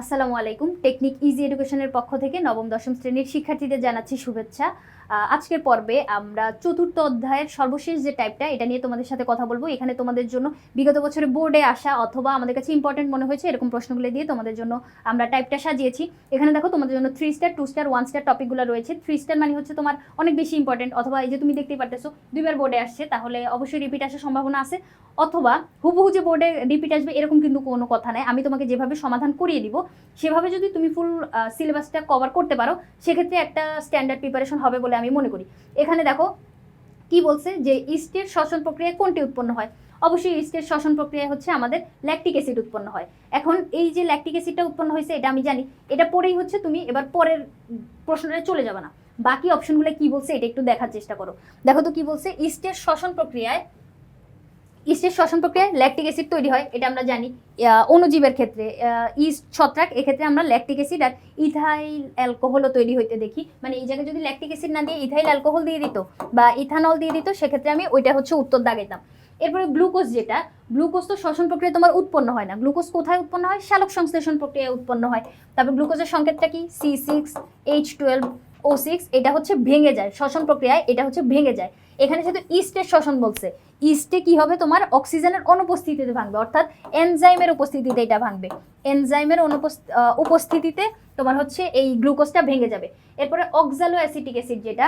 আসসালামু আলাইকুম। Technique easy এডুকেশনের পক্ষ থেকে নবম দশম শ্রেণির শিক্ষার্থীদের জানাচ্ছি শুভেচ্ছা। আজকের পর্বে আমরা চতুর্থ অধ্যায়ের সর্বশেষ যে টাইপটা এটা নিয়ে তোমাদের সাথে কথা বলব। এখানে তোমাদের জন্য বিগত বছরে বোর্ডে আসা অথবা আমাদের কাছে ইম্পর্টেন্ট মনে হয়েছে এরকম প্রশ্নগুলো দিয়ে তোমাদের জন্য আমরা টাইপটা সাজিয়েছি। এখানে দেখো তোমাদের জন্য three star two star one star টপিকগুলো রয়েছে। থ্রি স্টার মানে হচ্ছে তোমার অনেক বেশি ইম্পর্টেন্ট অথবা এই যে তুমি দেখতেই পারতেছো, দুইবার বোর্ডে আসছে, তাহলে অবশ্যই রিপিট আসার সম্ভাবনা আছে। অথবা হুবহু যে বোর্ডে রিপিট আসবে, এরকম কিন্তু কোনো কথা নাই। আমি তোমাকে যেভাবে সমাধান করিয়ে দিব, সেভাবে যদি তুমি ফুল সিলেবাসটা কভার করতে পারো, সেক্ষেত্রে একটা স্ট্যান্ডার্ড প্রিপারেশন হবে বলে আমি মনে করি। এখানে দেখো কি বলছে যে ইস্টের শ্বসন প্রক্রিয়া কোনটি উৎপন্ন হয়? অবশ্যই ইস্টের শ্বসন প্রক্রিয়া হচ্ছে আমাদের ল্যাকটিক অ্যাসিড উৎপন্ন হয়। এখন এই যে ল্যাকটিক অ্যাসিডটা উৎপন্ন হয়েছে, এটা আমি জানি, এটা পরেই হচ্ছে তুমি এবার পরের প্রশ্নটা চলে যাবে না। বাকি অপশনগুলো কি বলছে, এটা একটু দেখার চেষ্টা করো। দেখো তো কি বলছে, ইস্টের শ্বসন প্রক্রিয়ায় ইস্টের শ্বসন প্রক্রিয়ায় ল্যাকটিক অ্যাসিড তৈরি হয়, এটা আমরা জানি। অণুজীবের ক্ষেত্রে ইস্ট ছত্রাক, এক্ষেত্রে আমরা ল্যাকটিক অ্যাসিড আর ইথাইল অ্যালকোহলও তৈরি হইতে দেখি। মানে এই জায়গায় যদি ল্যাকটিক অ্যাসিড না দিয়ে ইথাইল অ্যালকোহল দিয়ে দিত বা ইথানল দিয়ে দিত, সেক্ষেত্রে আমি ওইটা হচ্ছে উত্তর দাগাইতাম এরপরে গ্লুকোজ যেটা গ্লুকোজ তো শ্বসন প্রক্রিয়া তোমার উৎপন্ন হয় না। গ্লুকোজ কোথায় উৎপন্ন হয়? শালক সংশ্লেষণ প্রক্রিয়ায় উৎপন্ন হয়। তারপর গ্লুকোজের সংকেতটা কি? C six H twelve O six এটা হচ্ছে ভেঙে যায়। শ্বসন প্রক্রিয়ায় এটা হচ্ছে ভেঙে যায়। এখানে যেহেতু ইস্টের শ্বসন বলছে। ইস্টে কি হবে তোমার? অক্সিজেনের অনুপস্থিতিতে ভাঙবে। অর্থাৎ এনজাইমের উপস্থিতিতে এটা ভাঙবে। এনজাইমের উপস্থিতিতে তোমার হচ্ছে এই গ্লুকোজটা ভেঙে যাবে। এরপরে অক্সালো অ্যাসিটিক অ্যাসিড যেটা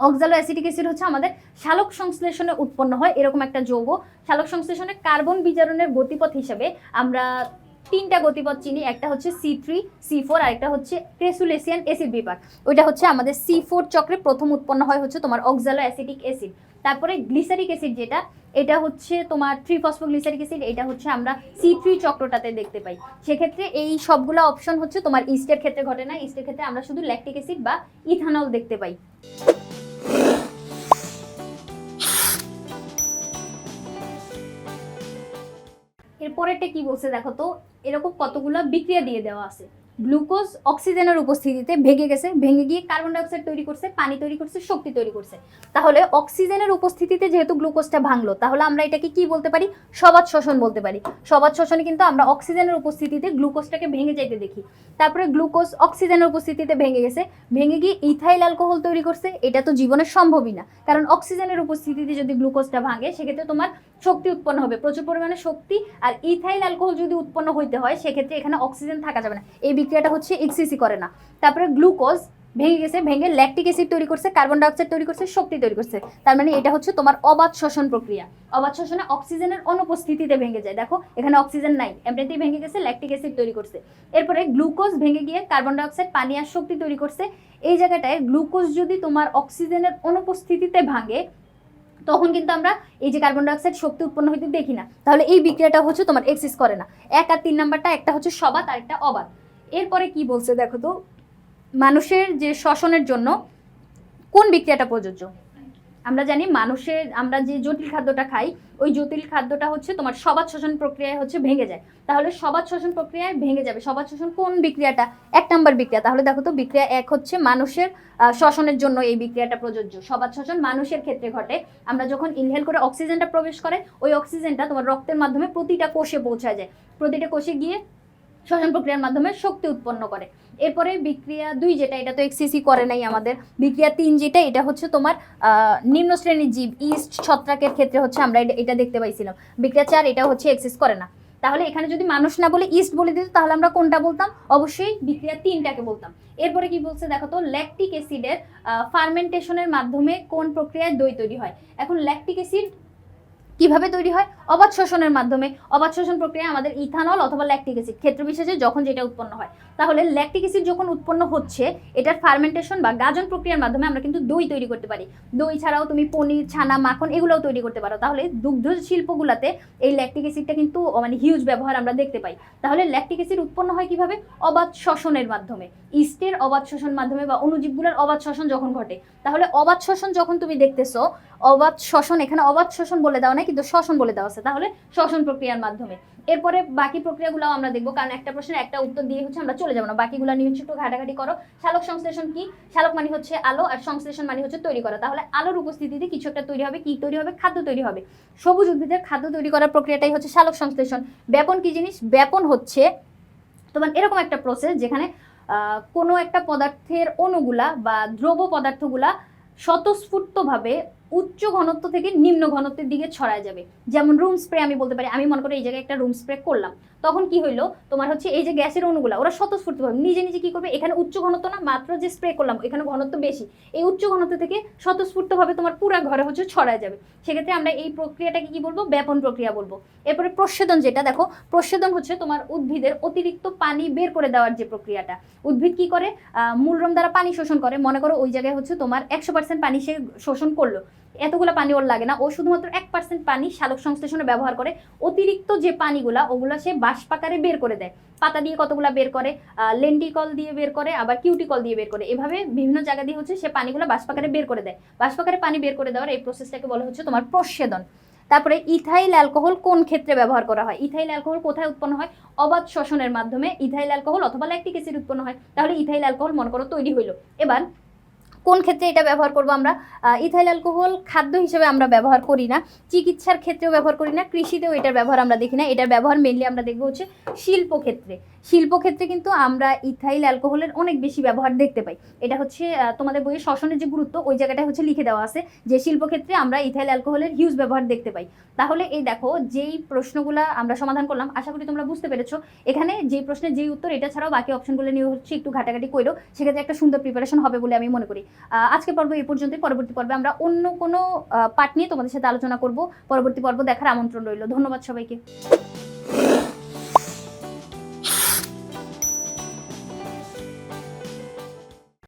অক্সালো অ্যাসিটিক অ্যাসিড হচ্ছে আমাদের শালক সংশ্লেষণে উৎপন্ন হয়, এরকম একটা যৌগ। শালক সংশ্লেষণে কার্বন বিজারণের গতিপথ হিসেবে আমরা তিনটা গতিপথ চিনি। একটা হচ্ছে সি থ্রি সি ফোর আর একটা হচ্ছে ক্রেসুলেসিয়ান অ্যাসিড বিপাক। ওইটা হচ্ছে আমাদের সি ফোর চক্রে প্রথম উৎপন্ন হয় হচ্ছে তোমার অক্সালো অ্যাসিটিক অ্যাসিড তারপরে গ্লিসারিক অ্যাসিড যেটা, এটা হচ্ছে তোমার থ্রি ফসফোগ্লিসারিক অ্যাসিড এটা হচ্ছে আমরা সি থ্রি চক্রটাতে দেখতে পাই। সেক্ষেত্রে এই সবগুলো অপশন হচ্ছে তোমার ইস্টের ক্ষেত্রে ঘটে না ইস্টের ক্ষেত্রে আমরা শুধু ল্যাকটিক অ্যাসিড বা ইথানল দেখতে পাই। এরপরেরটা কি বলছে দেখো তো? এরকম কতগুলো বিক্রিয়া দিয়ে দেওয়া আছে। গ্লুকোজ অক্সিজেনের উপস্থিতিতে ভেঙে গেছে, ভেঙে গিয়ে কার্বন ডাইঅক্সাইড তৈরি করছে, পানি তৈরি করছে, শক্তি তৈরি করছে। তাহলে অক্সিজেনের উপস্থিতিতে যেহেতু গ্লুকোজটা ভাঙলো, তাহলে আমরা এটাকে কি বলতে পারি? সবাদ শোষণ বলতে পারি। সবাদ শোষণে কিন্তু আমরা অক্সিজেনের উপস্থিতিতে গ্লুকোজটাকে ভেঙে যাইতে দেখি। তারপরে গ্লুকোজ অক্সিজেনের উপস্থিতিতে ভেঙে গেছে, ভেঙে গিয়ে ইথাইল অ্যালকোহল তৈরি করছে, এটা তো জীবনে সম্ভবই না। কারণ অক্সিজেনের উপস্থিতিতে যদি গ্লুকোজটা ভাঙে, সেক্ষেত্রে তোমার শক্তি উৎপন্ন হবে, প্রচুর পরিমাণে শক্তি আর ইথাইল অ্যালকোহল যদি উৎপন্ন হইতে হয়, সেক্ষেত্রে এখানে অক্সিজেন থাকা যাবে না। এই বিক্রিয়াটা হচ্ছে এক্সিসি করে না। তারপরে গ্লুকোজ ভেঙে গেছে, ভেঙে ল্যাকটিক অ্যাসিড তৈরি করছে কার্বন ডাইঅক্সাইড তৈরি করছে, শক্তি তৈরি করছে। তার মানে এটা হচ্ছে তোমার অবাধ শোষণ প্রক্রিয়া। অবাধ শোষণে অক্সিজেনের অনুপস্থিতিতে ভেঙে যায়। দেখো, এখানে অক্সিজেন নাই এমনিতেই ভেঙে গেছে ল্যাকটিক অ্যাসিড তৈরি করছে। এরপরে গ্লুকোজ ভেঙে গিয়ে কার্বন ডাইঅক্সাইড পানি আর শক্তি তৈরি করছে। এই জায়গাটায় গ্লুকোজ যদি তোমার অক্সিজেনের অনুপস্থিতিতে ভাঙে, তখন কিন্তু আমরা এই যে কার্বন ডাইঅক্সাইড শক্তি উৎপন্ন হইতে দেখি না। তাহলে এই বিক্রিয়াটা হচ্ছে তোমার এক্সিস করে না। এক আর তিন নাম্বারটা, একটা হচ্ছে সবাদ আর একটা অবাধ এরপরে কি বলছে দেখো তো, মানুষের যে শ্বসনের জন্য কোন বিক্রিয়াটা প্রযোজ্য? আমরা জানি মানুষের, আমরা যে জটিল খাদ্যটা খাই, ওই জটিল খাদ্যটা হচ্ছে তোমার সবাদ শোষণ প্রক্রিয়ায় হচ্ছে ভেঙে যায়। তাহলে সবাদ শোষণ প্রক্রিয়ায় ভেঙে যাবে। সবাদ শোষণ কোন বিক্রিয়াটা? এক নম্বর বিক্রিয়া। তাহলে দেখো তো বিক্রিয়া এক হচ্ছে মানুষের শ্বসনের জন্য এই বিক্রিয়াটা প্রযোজ্য। সবাদ শোষণ মানুষের ক্ষেত্রে ঘটে। আমরা যখন ইনহেল করে অক্সিজেনটা প্রবেশ করে, ওই অক্সিজেনটা তোমার রক্তের মাধ্যমে প্রতিটা কোষে পৌঁছায় যায়। প্রতিটা কোষে গিয়ে শ্বসন প্রক্রিয়ার মাধ্যমে শক্তি উৎপন্ন করে। এরপরে বিক্রিয়া দুই যেটা, এটা তো এক্সিসি করে নাই আমাদের। বিক্রিয়া তিন যেটা, এটা হচ্ছে তোমার নিম্ন শ্রেণির জীব, ইস্ট, ছত্রাকের ক্ষেত্রে হচ্ছে আমরা এটা- দেখতে পাইছিলাম। বিক্রিয়া চার, এটা হচ্ছে এক্সিস করে না। তাহলে এখানে যদি মানুষ না বলে ইস্ট বলে দিত, তাহলে আমরা কোনটা বলতাম? অবশ্যই বিক্রিয়া তিনটাকে বলতাম। এরপরে কি বলছে দেখো তো ল্যাকটিক অ্যাসিডের ফার্মেন্টেশনের মাধ্যমে কোন প্রক্রিয়ায় দই তৈরি হয়? এখন ল্যাকটিক অ্যাসিড কীভাবে তৈরি হয়? অবাধ শোষণের মাধ্যমে। অবাধ শোষণ প্রক্রিয়া আমাদের ইথানল অথবা ল্যাকটিক অ্যাসিড ক্ষেত্রবিশেষে যখন যেটা উৎপন্ন হয়। তাহলে ল্যাকটিক অ্যাসিড যখন উৎপন্ন হচ্ছে, এটার ফার্মেন্টেশন বা গাজন প্রক্রিয়ার মাধ্যমে আমরা কিন্তু দই তৈরি করতে পারি। দই ছাড়াও তুমি পনির, ছানা, মাখন এগুলোও তৈরি করতে পারো। তাহলে দুগ্ধ শিল্পগুলোতে এই ল্যাকটিক অ্যাসিডটা কিন্তু মানে হিউজ ব্যবহার আমরা দেখতে পাই। তাহলে ল্যাকটিক অ্যাসিড উৎপন্ন হয় কীভাবে? অবাধ শ্বসনের মাধ্যমে। ইস্টের অবাধ শোষণ মাধ্যমে বা অণুজীবগুলোর অবাধ শ্বসন যখন ঘটে, তাহলে অবাধ শ্বসন যখন তুমি দেখতেছো, অবাধ শ্বসন, এখানে অবাধ শ্বসন বলে দেওয়া নাই, কিন্তু শ্বসন বলে দেওয়া আছে। তাহলে শ্বসন প্রক্রিয়ার মাধ্যমে। এরপরে বাকি প্রক্রিয়াগুলো আমরা দেখব, কারণ একটা প্রশ্নের একটা উত্তর দিয়ে হচ্ছে আমরা চলে যাব না। বাকিগুলো নিয়ে হচ্ছে একটু ঘাটাঘাটি করো। শালক সংশ্লেষণ কি? শালক মানে হচ্ছে আলো আর সংশ্লেষণ মানে হচ্ছে তৈরি করা। তাহলে আলোর উপস্থিতিতে কিছু একটা তৈরি হবে, কি তৈরি হবে? খাদ্য তৈরি হবে। সবুজ উদ্ভিদের খাদ্য তৈরি করার প্রক্রিয়াটাই হচ্ছে শালক সংশ্লেষণ। ব্যাপন কি জিনিস? ব্যাপন হচ্ছে তোমার এরকম একটা প্রসেস যেখানে কোনো একটা পদার্থের অণুগুলা বা দ্রব পদার্থগুলা স্বতঃস্ফূর্তভাবে উচ্চ ঘনত্ব থেকে নিম্ন ঘনত্বের দিকে ছড়ায় যাবে। যেমন রুম স্প্রে আমি বলতে পারি, আমি মনে করি এই জায়গায় একটা রুম স্প্রে করলাম। তখন কি হইল? তোমার হচ্ছে এই যে গ্যাসের অণুগুলা, ওরা স্বতঃস্ফূর্তভাবে নিজে নিজে কি করবে? এখানে উচ্চ ঘনত্ব না, মাত্র যে স্প্রে করলাম, এখানে ঘনত্ব বেশি। এই উচ্চ ঘনত্ব থেকে স্বতঃস্ফূর্তভাবে তোমার পুরা ঘরে হচ্ছে ছড়ায় যাবে। সেক্ষেত্রে আমরা এই প্রক্রিয়াটাকে কি বলব? ব্যাপন প্রক্রিয়া বলব। এরপরে প্রস্বেদন যেটা, দেখো প্রস্বেদন হচ্ছে তোমার উদ্ভিদের অতিরিক্ত পানি বের করে দেওয়ার যে প্রক্রিয়াটা। উদ্ভিদ কি করে? মূলরম দ্বারা পানি শোষণ করে। মনে করো ওই জায়গায় হচ্ছে তোমার একশো পার্সেন্ট পানি সে শোষণ করল। এতগুলো পানি ওর লাগে না। ও শুধুমাত্র এক পার্সেন্ট পানি সালোক সংশ্লেষণে ব্যবহার করে। অতিরিক্ত যে পানিগুলা, ওগুলো সে বাষ্পাকারে বের করে দেয়। পাতা দিয়ে কতগুলা বের করে? লেন্টিকল দিয়ে বের করে, আবার কিউটিকল দিয়ে বের করে। এভাবে বিভিন্ন জায়গা দিয়ে হচ্ছে সে পানিগুলো বাষ্পাকারে বের করে দেয়। বাষ্পাকারে পানি বের করে দেওয়ার এই প্রসেসটাকে বলা হচ্ছে তোমার প্রস্বেদন তারপরে ইথাইল অ্যালকোহল কোন ক্ষেত্রে ব্যবহার করা হয়? ইথাইল অ্যালকোহল কোথায় উৎপন্ন হয়? অবাধ শ্বসনের মাধ্যমে ইথাইল অ্যালকোহল অথবা ল্যাকটিক অ্যাসিড উৎপন্ন হয়। তাহলে ইথাইল অ্যালকোহল মনে করো তৈরি হইল। এবার কোন ক্ষেত্রে এটা ব্যবহার করব আমরা? ইথাইল অ্যালকোহল খাদ্য হিসেবে আমরা ব্যবহার করি না। চিকিৎসার ক্ষেত্রেও ব্যবহার করি না। কৃষিতেও এটার ব্যবহার আমরা দেখি না। এটার ব্যবহার মেনলি আমরা দেখব হচ্ছে শিল্প ক্ষেত্রে। শিল্প ক্ষেত্রে কিন্তু আমরা ইথাইল অ্যালকোহলের অনেক বেশি ব্যবহার দেখতে পাই। এটা হচ্ছে তোমাদের বইয়ে শ্বসনের যে গুরুত্ব, ওই জায়গাটা হচ্ছে লিখে দেওয়া আছে যে শিল্প ক্ষেত্রে আমরা ইথাইল অ্যালকোহলের হিউজ ব্যবহার দেখতে পাই। তাহলে এই দেখো, যেই প্রশ্নগুলো আমরা সমাধান করলাম, আশা করি তোমরা বুঝতে পেরেছ। এখানে যেই প্রশ্নের যেই উত্তর, এটা ছাড়াও বাকি অপশনগুলো নিয়ে হচ্ছে একটু ঘাটাঘাটি করো সেক্ষেত্রে একটা সুন্দর প্রিপারেশন হবে বলে আমি মনে করি। আজকে পর্ব এই পর্যন্তই। পরবর্তী পর্বে আমরা অন্য কোনো পার্ট নিয়ে তোমাদের সাথে আলোচনা করব। পরবর্তী পর্ব দেখার আমন্ত্রণ রইল। ধন্যবাদ সবাইকে।